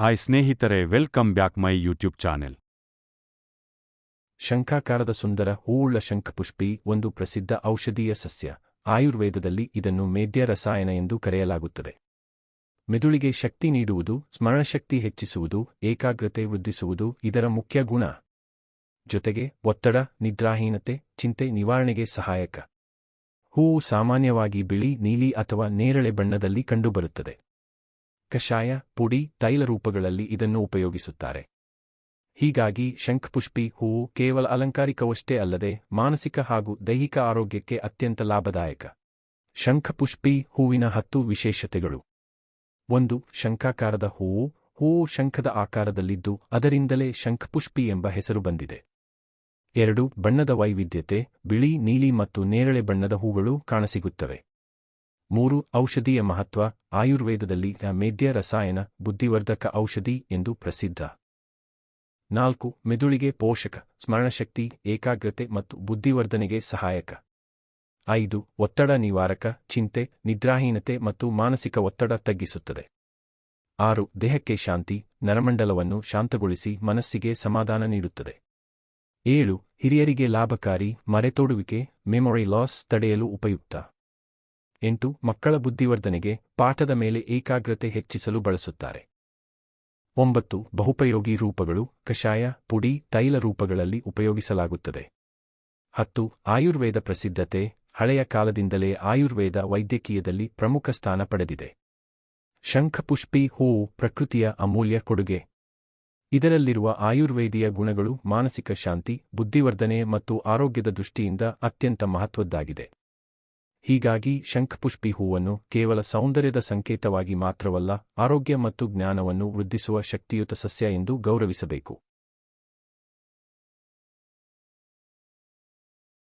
Hi ಸ್ನೇಹಿತರೆ, welcome back my YouTube channel. ಶಂಖಾಕಾರದ ಸುಂದರ, ಹೂವುಳ್ಳ ಶಂಖಪುಷ್ಪಿ, ಒಂದು ಪ್ರಸಿದ್ಧ ಔಷಧೀಯ ಸಸ್ಯ. ಆಯುರ್ವೇದದಲ್ಲಿ ಇದನ್ನು ಮೇದ್ಯ ರಸಾಯನ ಎಂದು ಕರೆಯಲಾಗುತ್ತದೆ. ಮೆದುಳಿಗೆ ಶಕ್ತಿ ನೀಡುವುದು, ಸ್ಮರಣಶಕ್ತಿ ಹೆಚ್ಚಿಸುವುದು, ಏಕಾಗ್ರತೆ ವೃದ್ಧಿಸುವುದು ಇದರ ಮುಖ್ಯ ಗುಣ. ಜೊತೆಗೆ ಒತ್ತಡ, ನಿದ್ರಾಹೀನತೆ, ಚಿಂತೆ ನಿವಾರಣೆಗೆ ಸಹಾಯಕ. ಹೂವು ಸಾಮಾನ್ಯವಾಗಿ ಬಿಳಿ, ನೀಲಿ ಅಥವಾ ನೇರಳೆ ಬಣ್ಣದಲ್ಲಿ ಕಂಡುಬರುತ್ತದೆ. ಕಷಾಯ, ಪುಡಿ, ತೈಲ ರೂಪಗಳಲ್ಲಿ ಇದನ್ನು ಉಪಯೋಗಿಸುತ್ತಾರೆ. ಹೀಗಾಗಿ ಶಂಖಪುಷ್ಪಿ, ಹೂವು ಕೇವಲ ಅಲಂಕಾರಿಕವಷ್ಟೇ ಅಲ್ಲದೆ ಮಾನಸಿಕ ಹಾಗೂ ದೈಹಿಕ ಆರೋಗ್ಯಕ್ಕೆ ಅತ್ಯಂತ ಲಾಭದಾಯಕ. ಶಂಖಪುಷ್ಪಿ ಹೂವಿನ ಹತ್ತು ವಿಶೇಷತೆಗಳು. ಒಂದು, ಶಂಖಾಕಾರದ ಹೂವು. ಹೂವು ಶಂಖದ ಆಕಾರದಲ್ಲಿದ್ದು ಅದರಿಂದಲೇ ಶಂಖಪುಷ್ಪಿ ಎಂಬ ಹೆಸರು ಬಂದಿದೆ. ಎರಡು, ಬಣ್ಣದ ವೈವಿಧ್ಯತೆ. ಬಿಳಿ, ನೀಲಿ ಮತ್ತು ನೇರಳೆ ಬಣ್ಣದ ಹೂಗಳು ಕಾಣಸಿಗುತ್ತವೆ. ಮೂರು ಔಷಧೀಯ ಮಹತ್ವ, ಆಯುರ್ವೇದದಲ್ಲಿ ಮೇದ್ಯ ರಸಾಯನ ಬುದ್ಧಿವರ್ಧಕ ಔಷಧಿ ಎಂದು ಪ್ರಸಿದ್ಧ. ನಾಲ್ಕು, ಮೆದುಳಿಗೆ ಪೋಷಕ, ಸ್ಮರಣಶಕ್ತಿ, ಏಕಾಗ್ರತೆ ಮತ್ತು ಬುದ್ಧಿವರ್ಧನೆಗೆ ಸಹಾಯಕ. ಐದು, ಒತ್ತಡ ನಿವಾರಕ, ಚಿಂತೆ, ನಿದ್ರಾಹೀನತೆ ಮತ್ತು ಮಾನಸಿಕ ಒತ್ತಡ ತಗ್ಗಿಸುತ್ತದೆ. ಆರು, ದೇಹಕ್ಕೆ ಶಾಂತಿ, ನರಮಂಡಲವನ್ನು ಶಾಂತಗೊಳಿಸಿ ಮನಸ್ಸಿಗೆ ಸಮಾಧಾನ ನೀಡುತ್ತದೆ. ಏಳು, ಹಿರಿಯರಿಗೆ ಲಾಭಕಾರಿ, ಮರೆತೋಡುವಿಕೆ ಮೆಮೊರಿ ಲಾಸ್ ತಡೆಯಲು ಉಪಯುಕ್ತ. ಎಂಟು, ಮಕ್ಕಳ ಬುದ್ಧಿವರ್ಧನೆಗೆ ಪಾಠದ ಮೇಲೆ ಏಕಾಗ್ರತೆ ಹೆಚ್ಚಿಸಲು ಬಳಸುತ್ತಾರೆ. ಒಂಬತ್ತು, ಬಹುಪಯೋಗಿ ರೂಪಗಳು, ಕಷಾಯ, ಪುಡಿ, ತೈಲ ರೂಪಗಳಲ್ಲಿ ಉಪಯೋಗಿಸಲಾಗುತ್ತದೆ. ಹತ್ತು, ಆಯುರ್ವೇದ ಪ್ರಸಿದ್ಧತೆ, ಹಳೆಯ ಕಾಲದಿಂದಲೇ ಆಯುರ್ವೇದ ವೈದ್ಯಕೀಯದಲ್ಲಿ ಪ್ರಮುಖ ಸ್ಥಾನ ಪಡೆದಿದೆ. ಶಂಖಪುಷ್ಪಿ ಹೂವು ಪ್ರಕೃತಿಯ ಅಮೂಲ್ಯ ಕೊಡುಗೆ. ಇದರಲ್ಲಿರುವ ಆಯುರ್ವೇದಿಯ ಗುಣಗಳು ಮಾನಸಿಕ ಶಾಂತಿ, ಬುದ್ಧಿವರ್ಧನೆ ಮತ್ತು ಆರೋಗ್ಯದ ದೃಷ್ಟಿಯಿಂದ ಅತ್ಯಂತ ಮಹತ್ವದ್ದಾಗಿದೆ. ಹೀಗಾಗಿ ಶಂಖಪುಷ್ಪಿ ಹೂವನ್ನು ಕೇವಲ ಸೌಂದರ್ಯದ ಸಂಕೇತವಾಗಿ ಮಾತ್ರವಲ್ಲ, ಆರೋಗ್ಯ ಮತ್ತು ಜ್ಞಾನವನ್ನು ವೃದ್ಧಿಸುವ ಶಕ್ತಿಯುತ ಸಸ್ಯ ಎಂದು ಗೌರವಿಸಬೇಕು.